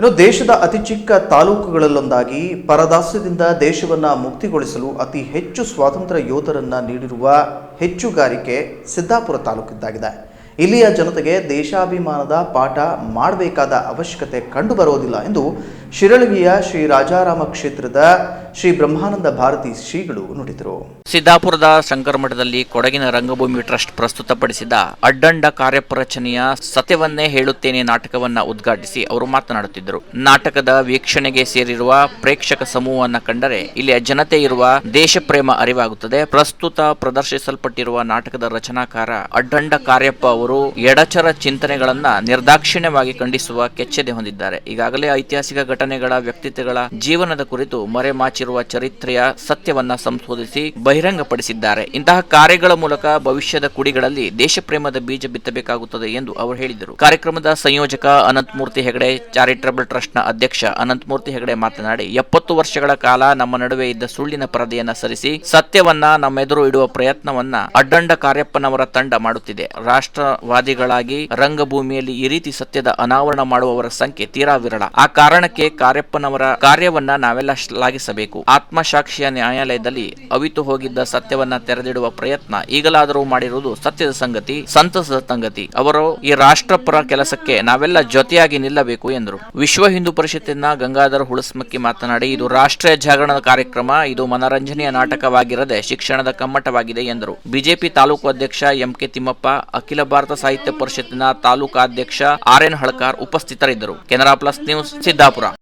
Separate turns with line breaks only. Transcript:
ಇನ್ನು ದೇಶದ ಅತಿ ಚಿಕ್ಕ ತಾಲೂಕುಗಳಲ್ಲೊಂದಾಗಿ ಪರದಾಸ್ಯದಿಂದ ದೇಶವನ್ನ ಮುಕ್ತಿಗೊಳಿಸಲು ಅತಿ ಹೆಚ್ಚು ಸ್ವಾತಂತ್ರ್ಯ ಯೋಧರನ್ನ ನೀಡಿರುವ ಹೆಚ್ಚುಗಾರಿಕೆ ಸಿದ್ದಾಪುರ ತಾಲೂಕಿದ್ದಾಗಿದೆ. ಇಲ್ಲಿಯ ಜನತೆಗೆ ದೇಶಾಭಿಮಾನದ ಪಾಠ ಮಾಡಬೇಕಾದ ಅವಶ್ಯಕತೆ ಕಂಡುಬರೋದಿಲ್ಲ ಎಂದು ಶಿರಳಗಿಯ ಶ್ರೀ ರಾಜಾರಾಮ ಕ್ಷೇತ್ರದ ಶ್ರೀ ಬ್ರಹ್ಮಾನಂದ ಭಾರತಿ ಶ್ರೀಗಳು ನುಡಿದರು.
ಸಿದ್ದಾಪುರದ ಶಂಕರ ಮಠದಲ್ಲಿ ಕೊಡಗಿನ ರಂಗಭೂಮಿ ಟ್ರಸ್ಟ್ ಪ್ರಸ್ತುತಪಡಿಸಿದ ಅಡ್ಡಂಡ ಕಾರ್ಯಪ್ರಚನೆಯ ಸತ್ಯವನ್ನೇ ಹೇಳುತ್ತೇನೆ ನಾಟಕವನ್ನ ಉದ್ಘಾಟಿಸಿ ಅವರು ಮಾತನಾಡುತ್ತಿದ್ದರು. ನಾಟಕದ ವೀಕ್ಷಣೆಗೆ ಸೇರಿರುವ ಪ್ರೇಕ್ಷಕ ಸಮೂಹವನ್ನ ಕಂಡರೆ ಇಲ್ಲಿಯ ಜನತೆ ಇರುವ ದೇಶ ಪ್ರೇಮ ಅರಿವಾಗುತ್ತದೆ. ಪ್ರಸ್ತುತ ಪ್ರದರ್ಶಿಸಲ್ಪಟ್ಟಿರುವ ನಾಟಕದ ರಚನಾಕಾರ ಅಡ್ಡಂಡ ಕಾರ್ಯಪ್ಪ ಅವರು ಎಡಚರ ಚಿಂತನೆಗಳನ್ನ ನಿರ್ದಾಕ್ಷಿಣ್ಯವಾಗಿ ಖಂಡಿಸುವ ಕೆಚ್ಚೆದೆ ಹೊಂದಿದ್ದಾರೆ. ಈಗಾಗಲೇ ಐತಿಹಾಸಿಕ ಘಟನೆಗಳ ವ್ಯಕ್ತಿತ್ವಗಳ ಜೀವನದ ಕುರಿತು ಮರೆಮಾಚಿರುವ ಚರಿತ್ರೆಯ ಸತ್ಯವನ್ನ ಸಂಶೋಧಿಸಿ ಬಹಿರಂಗಪಡಿಸಿದ್ದಾರೆ. ಇಂತಹ ಕಾರ್ಯಗಳ ಮೂಲಕ ಭವಿಷ್ಯದ ಕುಡಿಗಳಲ್ಲಿ ದೇಶಪ್ರೇಮದ ಬೀಜ ಬಿತ್ತಬೇಕಾಗುತ್ತದೆ ಎಂದು ಅವರು ಹೇಳಿದರು. ಕಾರ್ಯಕ್ರಮದ ಸಂಯೋಜಕ ಅನಂತಮೂರ್ತಿ ಹೆಗಡೆ, ಚಾರಿಟಬಲ್ ಟ್ರಸ್ಟ್ನ ಅಧ್ಯಕ್ಷ ಅನಂತಮೂರ್ತಿ ಹೆಗಡೆ ಮಾತನಾಡಿ, ಎಪ್ಪತ್ತು ವರ್ಷಗಳ ಕಾಲ ನಮ್ಮ ನಡುವೆ ಇದ್ದ ಸುಳ್ಳಿನ ಪರದೆಯನ್ನ ಸರಿಸಿ, ಸತ್ಯವನ್ನ ನಮ್ಮೆದುರು ಇಡುವ ಪ್ರಯತ್ನವನ್ನ ಅಡ್ಡಂಡ ಕಾರ್ಯಪ್ಪನವರ ತಂಡ ಮಾಡುತ್ತಿದೆ. ರಾಷ್ಟ್ರವಾದಿಗಳಾಗಿ ರಂಗಭೂಮಿಯಲ್ಲಿ ಈ ರೀತಿ ಸತ್ಯದ ಅನಾವರಣ ಮಾಡುವವರ ಸಂಖ್ಯೆ ತೀರಾ ವಿರಳ. ಆ ಕಾರಣಕ್ಕೆ ಕಾರ್ಯಪ್ಪನವರ ಕಾರ್ಯವನ್ನ ನಾವೆಲ್ಲ ಶ್ಲಾಘಿಸಬೇಕು. ಆತ್ಮಸಾಕ್ಷಿಯ ನ್ಯಾಯಾಲಯದಲ್ಲಿ ಅವಿತು ಹೋಗಿದ್ದ ಸತ್ಯವನ್ನ ತೆರೆದಿಡುವ ಪ್ರಯತ್ನ ಈಗಲಾದರೂ ಮಾಡಿರುವುದು ಸತ್ಯದ ಸಂಗತಿ, ಸಂತಸದ ಸಂಗತಿ. ಅವರು ಈ ರಾಷ್ಟ್ರಪರ ಕೆಲಸಕ್ಕೆ ನಾವೆಲ್ಲ ಜೊತೆಯಾಗಿ ನಿಲ್ಲಬೇಕು ಎಂದರು. ವಿಶ್ವ ಹಿಂದೂ ಪರಿಷತ್ತಿನ ಗಂಗಾಧರ ಹುಳಸ್ಮಕ್ಕಿ ಮಾತನಾಡಿ, ಇದು ರಾಷ್ಟ್ರೀಯ ಜಾಗರಣ ಕಾರ್ಯಕ್ರಮ, ಇದು ಮನರಂಜನೆಯ ನಾಟಕವಾಗಿರದೆ ಶಿಕ್ಷಣದ ಕಮ್ಮಟವಾಗಿದೆ ಎಂದರು. ಬಿಜೆಪಿ ತಾಲೂಕು ಅಧ್ಯಕ್ಷ ಎಂ ಕೆ ತಿಮ್ಮಪ್ಪ, ಅಖಿಲ ಭಾರತ ಸಾಹಿತ್ಯ ಪರಿಷತ್ತಿನ ತಾಲೂಕಾಧ್ಯಕ್ಷ ಆರ್ ಎನ್ ಹಳಕಾರ್ ಉಪಸ್ಥಿತರಿದ್ದರು. Canara plus news Siddapur.